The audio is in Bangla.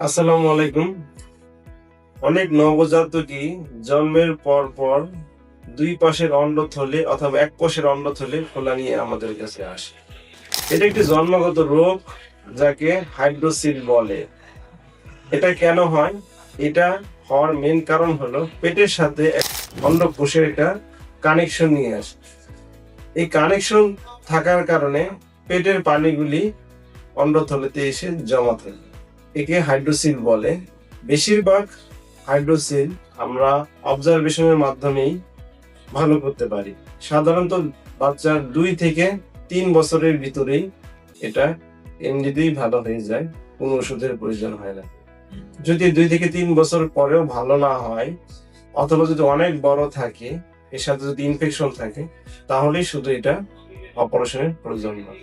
আসসালামু আলাইকুম। অনেক নবজাতকই জন্মের পর পর দুই পাশের অন্ডথলে অথবা এক পাশের অন্ডথলে খোলা নিয়ে আমাদের কাছে আসে। এটা একটি জন্মগত রোগ যাকে হাইড্রোসিল বলে। এটা কেন হয়? এটা হওয়ার মেন কারণ হলো পেটের সাথে অন্ডকোষের একটা কানেকশন নিয়ে আসে। এই কানেকশন থাকার কারণে পেটের পানিগুলি অন্ডথলেতে এসে জমা থাকে। একে হাইড্রোসিল বলে। বেশিরভাগ হাইড্রোসিল আমরা অবজারভেশনের মাধ্যমেই ভালো করতে পারি। সাধারণত বাচ্চার দুই থেকে তিন বছরের ভিতরেই এটা এমনিতেই ভালো হয়ে যায়, কোনো ওষুধের প্রয়োজন হয় না। যদি দুই থেকে তিন বছর পরেও ভালো না হয়, অথবা যদি অনেক বড় থাকে, এর সাথে যদি ইনফেকশন থাকে, তাহলেই শুধু এটা অপারেশনের প্রয়োজন হয়